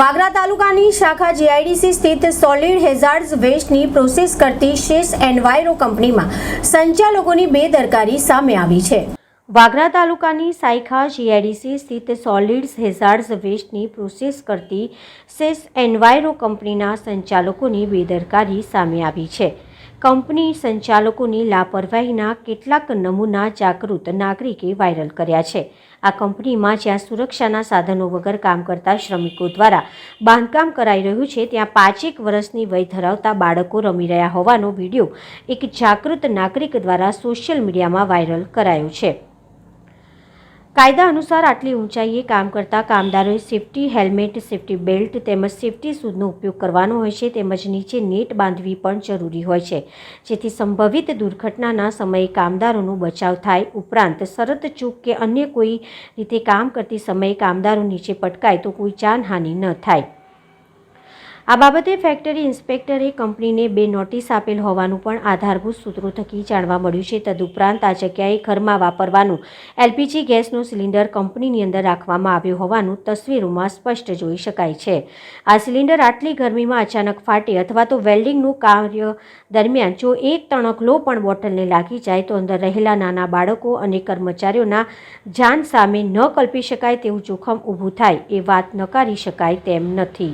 વાગરા તાલુકાની શાખા જીઆઈડીસી સ્થિત સોલિડ હેઝાર્ડ્સ વેસ્ટની પ્રોસેસ કરતી શેષ એન્વાયરો કંપનીમાં સંચાલકોની બેદરકારી સામે આવી છે. વાગરા તાલુકાની સાયખા જીઆઈડીસી સ્થિત સોલિડ્સ હેઝાર્ડ્સ વેસ્ટની પ્રોસેસ કરતી શેષ એન્વાયરો કંપનીના સંચાલકોની બેદરકારી સામે આવી છે. કંપની સંચાલકોની લાપરવાહીના કેટલાક નમૂના જાગૃત નાગરિકે વાયરલ કર્યા છે. આ કંપનીમાં જ્યાં સુરક્ષાના સાધનો વગર કામ કરતા શ્રમિકો દ્વારા બાંધકામ કરાઈ રહ્યું છે, ત્યાં પાંચેક વર્ષની વય ધરાવતા બાળકો રમી રહ્યા હોવાનો વીડિયો એક જાગૃત નાગરિક દ્વારા સોશિયલ મીડિયામાં વાયરલ કરાયો છે. કાયદા અનુસાર આટલી ઊંચાઈએ કામ કરતા કામદારોએ સેફટી હેલ્મેટ, સેફટી બેલ્ટ તેમજ સેફટી શૂઝનો ઉપયોગ કરવાનો હોય છે તેમજ નીચે નેટ બાંધવી પણ જરૂરી હોય છે. જેથી સંભવિત દુર્ઘટનાના સમયે કામદારોનો બચાવ થાય ઉપરાંત શરત ચૂક કે અન્ય કોઈ રીતે કામ કરતી સમયે કામદારો નીચે પટકાય તો કોઈ જાનહાનિ ન થાય. આ બાબતે ફેક્ટરી ઇન્સ્પેક્ટરે કંપનીને બે નોટિસ આપેલ હોવાનું પણ આધારભૂત સૂત્રો થકી જાણવા મળ્યું છે. તદુપરાંત આ જગ્યાએ ઘરમાં વાપરવાનું એલપીજી ગેસનો સિલિન્ડર કંપનીની અંદર રાખવામાં આવ્યો હોવાનું તસવીરોમાં સ્પષ્ટ જોઈ શકાય છે. આ સિલિન્ડર આટલી ગરમીમાં અચાનક ફાટે અથવા તો વેલ્ડિંગનું કાર્ય દરમિયાન જો એક તણકલો પણ બોટલને લાગી જાય તો અંદર રહેલા નાના બાળકો અને કર્મચારીઓના જાન સામે ન કલ્પી શકાય તેવું જોખમ ઊભું થાય એ વાત નકારી શકાય તેમ નથી.